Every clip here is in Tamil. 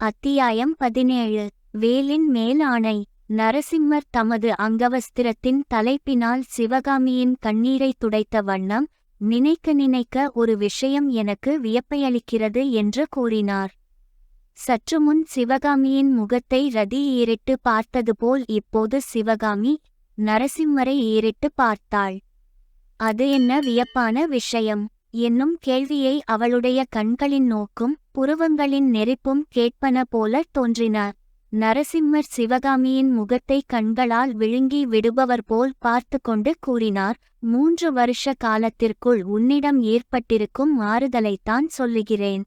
அத்தியாயம் பதினேழு. வேலின் மேல் ஆணை நரசிம்மர் தமது அங்கவஸ்திரத்தின் தலைப்பினால் சிவகாமியின் கண்ணீரை துடைத்த வண்ணம் நினைக்க நினைக்க ஒரு விஷயம் எனக்கு வியப்பையளிக்கிறது என்று கூறினார். சற்றுமுன் சிவகாமியின் முகத்தை ரதி ஏறிட்டு பார்த்தது போல் இப்போது சிவகாமி நரசிம்மரை ஏறிட்டு பார்த்தாள். அது என்ன வியப்பான விஷயம். என்னும் கேள்வியை அவளுடைய கண்களின் நோக்கும் புருவங்களின் நெருப்பும் கேட்பன போல தோன்றின. நரசிம்மர் சிவகாமியின் முகத்தை கண்களால் விழுங்கி விடுபவர் போல் பார்த்து கொண்டு கூறினார். மூன்று வருஷ காலத்திற்குள் உன்னிடம் ஏற்பட்டிருக்கும் மாறுதலைத்தான் சொல்லுகிறேன்.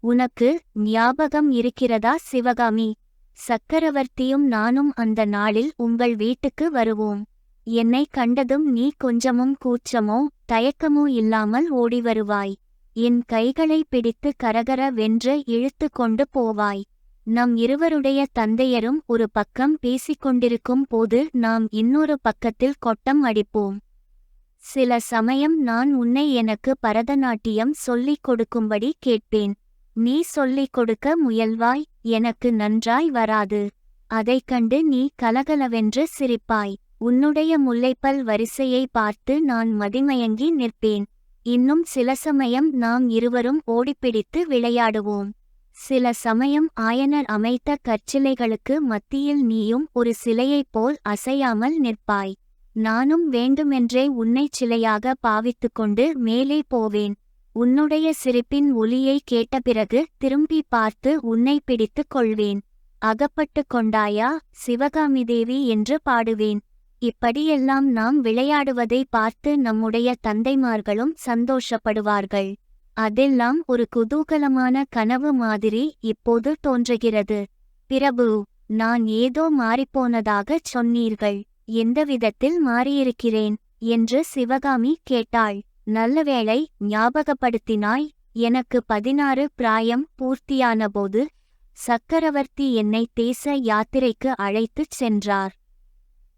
உனக்கு ஞாபகம் இருக்கிறதா சிவகாமி? சக்கரவர்த்தியும் நானும் அந்த நாளில் உங்கள் வீட்டுக்கு வருவோம். என்னை கண்டதும் நீ கொஞ்சமும் கூச்சமோ தயக்கமோ இல்லாமல் ஓடி வருவாய் என் கைகளை பிடித்து கரகர வென்று இழுத்து கொண்டு போவாய். நம் இருவருடைய தந்தையரும் ஒரு பக்கம் பேசிக் கொண்டிருக்கும் போது நாம் இன்னொரு பக்கத்தில் கொட்டம் அடிப்போம். சில சமயம் நான் உன்னை எனக்கு பரதநாட்டியம் சொல்லிக் கொடுக்கும்படி கேட்பேன். நீ சொல்லிக் கொடுக்க முயல்வாய் எனக்கு நன்றாய் வராது. அதைக் கண்டு நீ கலகலவென்று சிரிப்பாய். உன்னுடைய முல்லைப்பல் வரிசையை பார்த்து நான் மதிமயங்கி நிற்பேன். இன்னும் சில சமயம் நாம் இருவரும் ஓடிப்பிடித்து விளையாடுவோம். சில சமயம் ஆயனர் அமைத்த கற்சிலைகளுக்கு மத்தியில் நீயும் ஒரு சிலையைப் போல் அசையாமல் நிற்பாய். நானும் வேண்டுமென்றே உன்னைச் சிலையாக பாவித்துக்கொண்டு மேலே போவேன். உன்னுடைய சிரிப்பின் ஒலியை கேட்ட பிறகு திரும்பி பார்த்து உன்னை பிடித்துக் கொள்வேன். அகப்பட்டு கொண்டாயா சிவகாமி தேவி என்று பாடுவேன். இப்படியெல்லாம் நாம் விளையாடுவதை பார்த்து நம்முடைய தந்தைமார்களும் சந்தோஷப்படுவார்கள். அதெல்லாம் ஒரு குதூகலமான கனவு மாதிரி இப்போது தோன்றுகிறது. பிரபு நான் ஏதோ மாறிப்போனதாகச் சொன்னீர்கள். எந்த விதத்தில் மாறியிருக்கிறேன்? என்று சிவகாமி கேட்டாள். நல்லவேளை ஞாபகப்படுத்தினாய். எனக்கு பதினாறு பிராயம் பூர்த்தியானபோது சக்கரவர்த்தி என்னை தேச யாத்திரைக்கு அழைத்துச் சென்றார்.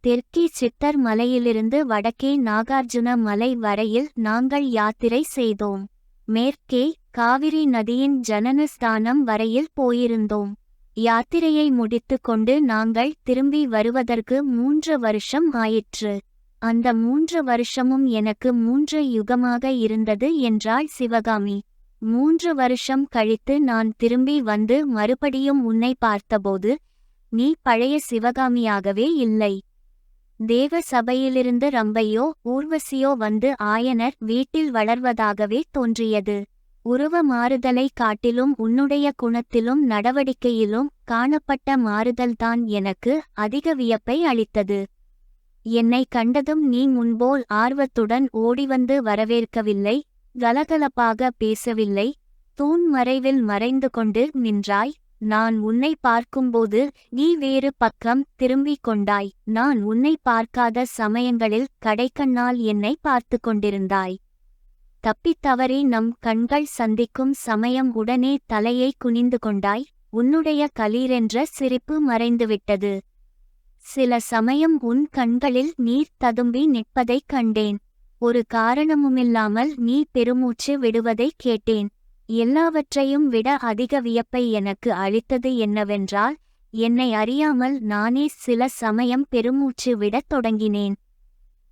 தெற்கே சித்தர் மலையிலிருந்து வடக்கே நாகார்ஜுன மலை வரையில் நாங்கள் யாத்திரை செய்தோம். மேற்கே காவிரி நதியின் ஜனனஸ்தானம் வரையில் போயிருந்தோம். யாத்திரையை முடித்து கொண்டு நாங்கள் திரும்பி வருவதற்கு மூன்று வருஷம் ஆயிற்று. அந்த மூன்று வருஷமும் எனக்கு மூன்று யுகமாக இருந்தது என்றாள் சிவகாமி. மூன்று வருஷம் கழித்து நான் திரும்பி வந்து மறுபடியும் உன்னை பார்த்தபோது நீ பழைய சிவகாமியாகவே இல்லை. தேவ சபையிலிருந்து ரம்பையோ ஊர்வசியோ வந்து ஆயனர் வீட்டில் வளர்வதாகவே தோன்றியது. உருவ மாறுதலை காட்டிலும் உன்னுடைய குணத்திலும் நடவடிக்கையிலும் காணப்பட்ட மாறுதல்தான் எனக்கு அதிக வியப்பை அளித்தது. என்னை கண்டதும் நீ முன்போல் ஆர்வத்துடன் ஓடிவந்து வரவேற்கவில்லை கலகலப்பாக பேசவில்லை தூண் மறைவில் மறைந்து கொண்டு நின்றாய். நான் உன்னை பார்க்கும்போது நீ வேறு பக்கம் திரும்பிக் கொண்டாய். நான் உன்னை பார்க்காத சமயங்களில் கடைக்கண்ணால் என்னை பார்த்து கொண்டிருந்தாய். தப்பித்தவறி நம் கண்கள் சந்திக்கும் சமயம் உடனே தலையை குனிந்து கொண்டாய். உன்னுடைய கலீரென்ற சிரிப்பு மறைந்துவிட்டது. சில சமயம் உன் கண்களில் நீர் ததும்பி நிற்பதைக் கண்டேன். ஒரு காரணமுமில்லாமல் நீ பெருமூச்சு விடுவதைக் கேட்டேன். எல்லாவற்றையும் விட அதிக வியப்பை எனக்கு அளித்தது என்னவென்றால் என்னை அறியாமல் நானே சில சமயம் பெருமூச்சு விடத் தொடங்கினேன்.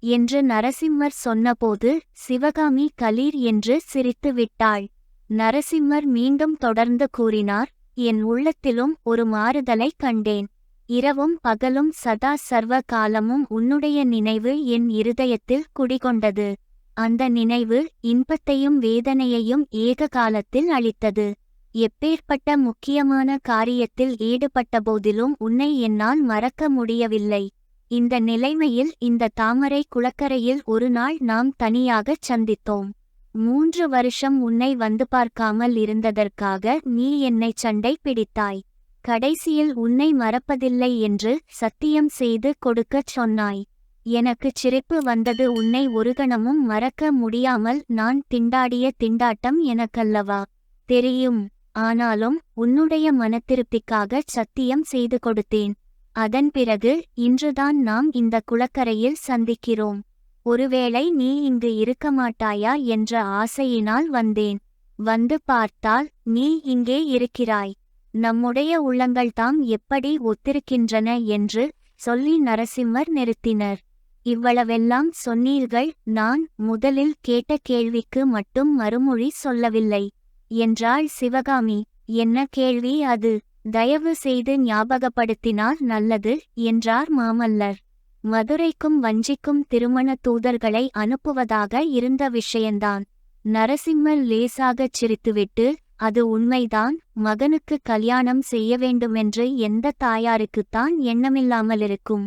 என்று நரசிம்மர் சொன்னபோது சிவகாமி கலீர் என்று சிரித்து விட்டாள். நரசிம்மர் மீண்டும் தொடர்ந்து கூறினார் என் உள்ளத்திலும் ஒரு மாறுதலைக் கண்டேன். இரவும் பகலும் சதா சர்வ காலமும் உன்னுடைய நினைவு என் இருதயத்தில் குடிகொண்டது. அந்த நினைவு இன்பத்தையும் வேதனையையும் ஏக காலத்தில் அளித்தது எப்பேற்பட்ட முக்கியமான காரியத்தில் ஈடுபட்டபோதிலும் உன்னை என்னால் மறக்க முடியவில்லை. இந்த நிலைமையில் இந்த தாமரை குளக்கரையில் ஒரு நாள் நாம் தனியாகச் சந்தித்தோம். மூன்று வருஷம் உன்னை வந்து பார்க்காமல் இருந்ததற்காக நீ என்னை சண்டை பிடித்தாய். கடைசியில் உன்னை மறப்பதில்லை என்று சத்தியம் செய்து கொடுக்கச் சொன்னாய். எனக்குச் சிரிப்பு வந்தது. உன்னை ஒரு கணமும் மறக்க முடியாமல் நான் திண்டாடிய திண்டாட்டம் எனக்கல்லவா? தெரியும். ஆனாலும் உன்னுடைய மனத்திருப்திக்காகச் சத்தியம் செய்து கொடுத்தேன். அதன் பிறகு இன்றுதான் நாம் இந்த குளக்கரையில் சந்திக்கிறோம். ஒருவேளை நீ இங்கு இருக்க மாட்டாயா என்ற ஆசையினால் வந்தேன். வந்து பார்த்தால் நீ இங்கே இருக்கிறாய். நம்முடைய உள்ளங்கள்தாம் எப்படி ஒத்திருக்கின்றன என்று சொல்லி நரசிம்மர் நிறுத்தினர். இவ்வளவெல்லாம் சொன்னீர்கள் நான் முதலில் கேட்ட கேள்விக்கு மட்டும் மறுமொழி சொல்லவில்லை. என்றாள் சிவகாமி. என்ன கேள்வி அது? தயவு செய்து ஞாபகப்படுத்தினால் நல்லது என்றார் மாமல்லர். மதுரைக்கும் வஞ்சிக்கும் திருமண தூதர்களை அனுப்புவதாக இருந்த விஷயந்தான். நரசிம்மர் லேசாகச் சிரித்துவிட்டு அது உண்மைதான் மகனுக்கு கல்யாணம் செய்ய வேண்டுமென்று எந்த தாயாருக்குத்தான் எண்ணமில்லாமலிருக்கும்.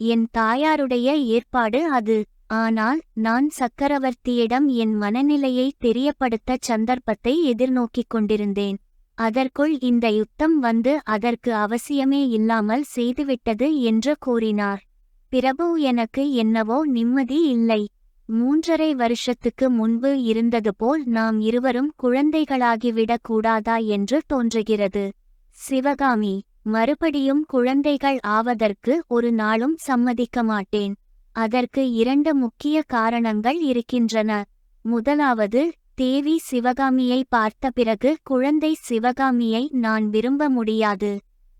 என் தாயாருடைய ஏற்பாடு அது. ஆனால் நான் சக்கரவர்த்தியிடம் என் மனநிலையை தெரியப்படுத்த சந்தர்ப்பத்தை எதிர்நோக்கிக் கொண்டிருந்தேன். அதற்குள் இந்த யுத்தம் வந்து அதற்கு அவசியமே இல்லாமல் செய்துவிட்டது என்று கூறினார். பிரபு எனக்கு என்னவோ நிம்மதி இல்லை. மூன்றரை வருஷத்துக்கு முன்பு இருந்தது போல் நாம் இருவரும் குழந்தைகளாகிவிடக் கூடாதா என்று தோன்றுகிறது. சிவகாமி மறுபடியும் குழந்தைகள் ஆவதற்கு ஒரு நாளும் சம்மதிக்க மாட்டேன். அதற்கு இரண்டு முக்கிய காரணங்கள் இருக்கின்றன. முதலாவது தேவி சிவகாமியை பார்த்த பிறகு குழந்தை சிவகாமியை நான் விரும்ப முடியாது.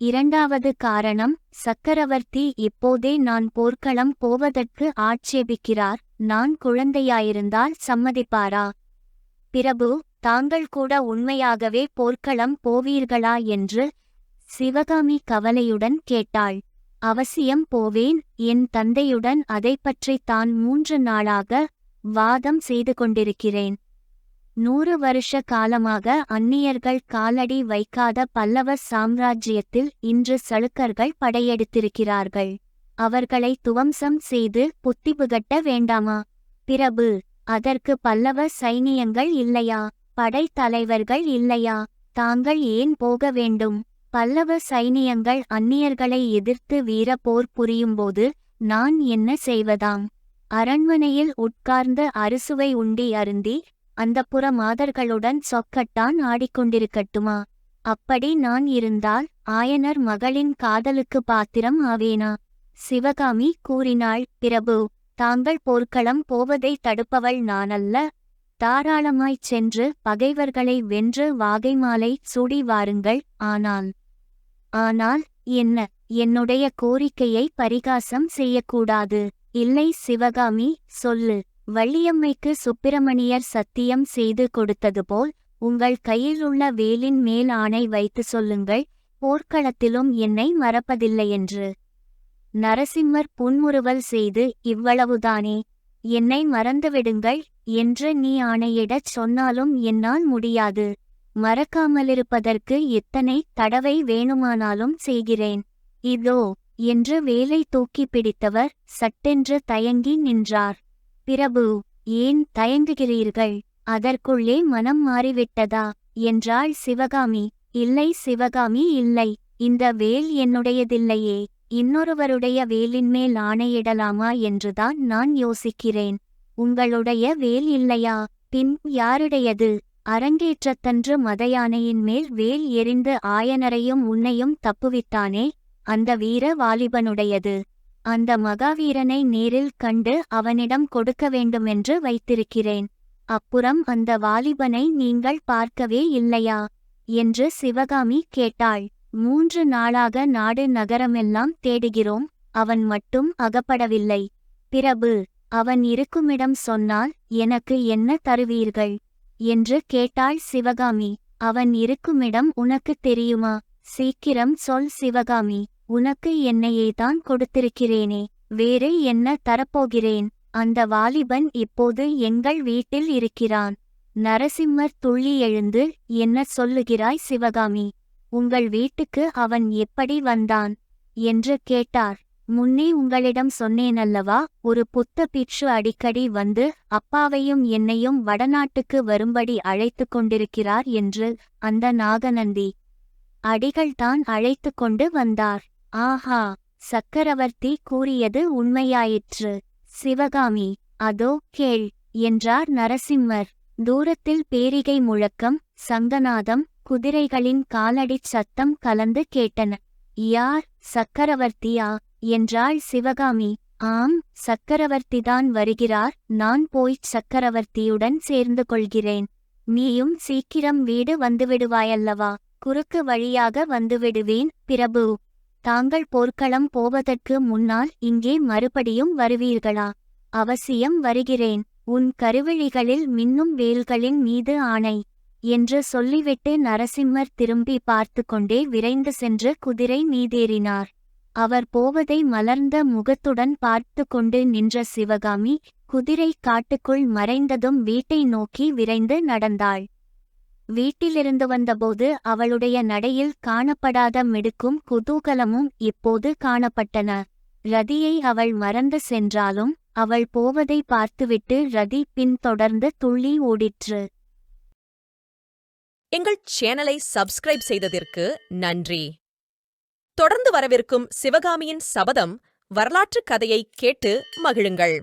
இரண்டாவது காரணம் சக்கரவர்த்தி இப்போதே நான் போர்க்களம் போவதற்கு ஆட்சேபிக்கிறார் நான் குழந்தையாயிருந்தால் சம்மதிப்பாரா? பிரபு தாங்கள் கூட உண்மையாகவே போர்க்களம் போவீர்களா? என்று சிவகாமி கவலையுடன் கேட்டாள். அவசியம் போவேன் என் தந்தையுடன் அதைப்பற்றி தான் மூன்று நாளாக வாதம் செய்து கொண்டிருக்கிறேன். நூறு வருஷ காலமாக அந்நியர்கள் காலடி வைக்காத பல்லவ சாம்ராஜ்யத்தில் இன்று சளுக்கர்கள் படையெடுத்திருக்கிறார்கள். அவர்களை துவம்சம் செய்து புத்திபுகட்ட வேண்டாமா? பிரபு அதற்கு பல்லவ சைனியங்கள் இல்லையா? படைத்தலைவர்கள் இல்லையா? தாங்கள் ஏன் போக வேண்டும்? பல்லவ சைனியங்கள் அந்நியர்களை எதிர்த்து வீர போர் புரியும்போது நான் என்ன செய்வதாம்? அரண்மனையில் உட்கார்ந்து அறுசுவை உண்டி அருந்தி அந்தப்புற மாதர்களுடன் சொக்கட்டான் ஆடிக்கொண்டிருக்கட்டுமா? அப்படி நான் இருந்தால் ஆயனர் மகளின் காதலுக்கு பாத்திரம் ஆவேனா? சிவகாமி கூறினாள் பிரபு தாங்கள் போர்க்களம் போவதை தடுப்பவள் நானல்ல. தாராளமாய்ச் சென்று பகைவர்களை வென்று வாகைமாலை சூடி வாருங்கள் ஆனால் ஆனால் என்ன என்னுடைய கோரிக்கையை பரிகாசம் செய்யக்கூடாது. இல்லை சிவகாமி சொல்லு. வள்ளியம்மைக்கு சுப்பிரமணியர் சத்தியம் செய்து கொடுத்தது போல் உங்கள் கையில் உள்ள வேலின் மேல் ஆணை வைத்து சொல்லுங்கள் போர்க்களத்திலும் என்னை மறப்பதில்லையென்று நரசிம்மர் புன்முறுவல் செய்து இவ்வளவுதானே என்னை மறந்துவிடுங்கள் என்று நீ ஆணையிடச் சொன்னாலும் என்னால் முடியாது. மறக்காமலிருப்பதற்கு எத்தனை தடவை வேணுமானாலும் செய்கிறேன். இதோ என்று வேலை தூக்கி பிடித்தவர் சட்டென்று தயங்கி நின்றார். பிரபு ஏன் தயங்குகிறீர்கள்? அதற்குள்ளே மனம் மாறிவிட்டதா? என்றாள் சிவகாமி. இல்லை சிவகாமி இல்லை. இந்த வேல் என்னுடையதில்லையே. இன்னொருவருடைய வேலின் மேல் ஆணையிடலாமா என்றுதான் நான் யோசிக்கிறேன். உங்களுடைய வேல் இல்லையா? பின் யாருடையது? அரங்கேற்றத்தன்று மதயானையின் மேல் வேல் எறிந்து ஆயனரையும் உன்னையும் தப்புவித்தானே அந்த வீர வாலிபனுடையது. அந்த மகாவீரனை நேரில் கண்டு அவனிடம் கொடுக்க வேண்டுமென்று வைத்திருக்கிறேன். அப்புறம் அந்த வாலிபனை நீங்கள் பார்க்கவே இல்லையா? என்று சிவகாமி கேட்டாள். மூன்று நாளாக நாடு நகரமெல்லாம் தேடுகிறோம் அவன் மட்டும் அகப்படவில்லை. பிரபு அவன் இருக்குமிடம் சொன்னால் எனக்கு என்ன தருவீர்கள்? என்று கேட்டாள் சிவகாமி. அவன் இருக்குமிடம் உனக்கு தெரியுமா? சீக்கிரம் சொல் சிவகாமி. உனக்கு என்னையேதான் கொடுத்திருக்கிறேனே. வேறு என்ன தரப்போகிறேன்? அந்த வாலிபன் இப்போது எங்கள் வீட்டில் இருக்கிறான். நரசிம்மர் துள்ளி எழுந்து என்ன சொல்லுகிறாய் சிவகாமி? உங்கள் வீட்டுக்கு அவன் எப்படி வந்தான்? என்று கேட்டார். முன்னே உங்களிடம் சொன்னேனல்லவா ஒரு புத்த பிட்சு அடிக்கடி வந்து அப்பாவையும் என்னையும் வடநாட்டுக்கு வரும்படி அழைத்து கொண்டிருக்கிறார் என்று அந்த நாகநந்தி. அடிகள்தான் அழைத்து கொண்டு வந்தார். ஆஹா! சக்கரவர்த்தி கூறியது உண்மையாயிற்று. சிவகாமி அதோ கேள் என்றார் நரசிம்மர். தூரத்தில் பேரிகை முழக்கம் சங்கநாதம் குதிரைகளின் காலடிச் சத்தம் கலந்து கேட்டன. யார்? சக்கரவர்த்தியா? என்றாள் சிவகாமி. ஆம் சக்கரவர்த்திதான் வருகிறார் நான் போய்ச் சக்கரவர்த்தியுடன் சேர்ந்து கொள்கிறேன். நீயும் சீக்கிரம் வீடு வந்துவிடுவாயல்லவா? குறுக்கு வழியாக வந்துவிடுவேன் பிரபு. தாங்கள் போர்க்களம் போவதற்கு முன்னால் இங்கே மறுபடியும் வருவீர்களா? அவசியம் வருகிறேன். உன் கருவிழிகளில் மின்னும் வேல்களின் மீது ஆணை என்று சொல்லிவிட்டு நரசிம்மர் திரும்பி பார்த்து கொண்டே விரைந்து சென்று குதிரை மீதேறினார். அவர் போவதை மலர்ந்த முகத்துடன் பார்த்து கொண்டு நின்ற சிவகாமி குதிரை காட்டுக்குள் மறைந்ததும் வீட்டை நோக்கி விரைந்து நடந்தாள். வீட்டிலிருந்து வந்தபோது அவளுடைய நடையில் காணப்படாத மிடுக்கும் குதூகலமும் இப்போது காணப்பட்டன. ரதியை அவள் மறந்து சென்றாலும் அவள் போவதை பார்த்துவிட்டு ரதி பின்தொடர்ந்து துள்ளி ஓடிற்று. எங்கள் சேனலை சப்ஸ்கிரைப் செய்ததற்கு நன்றி. தொடர்ந்து வரவிருக்கும் சிவகாமியின் சபதம் வரலாற்றுக் கதையை கேட்டு மகிழுங்கள்.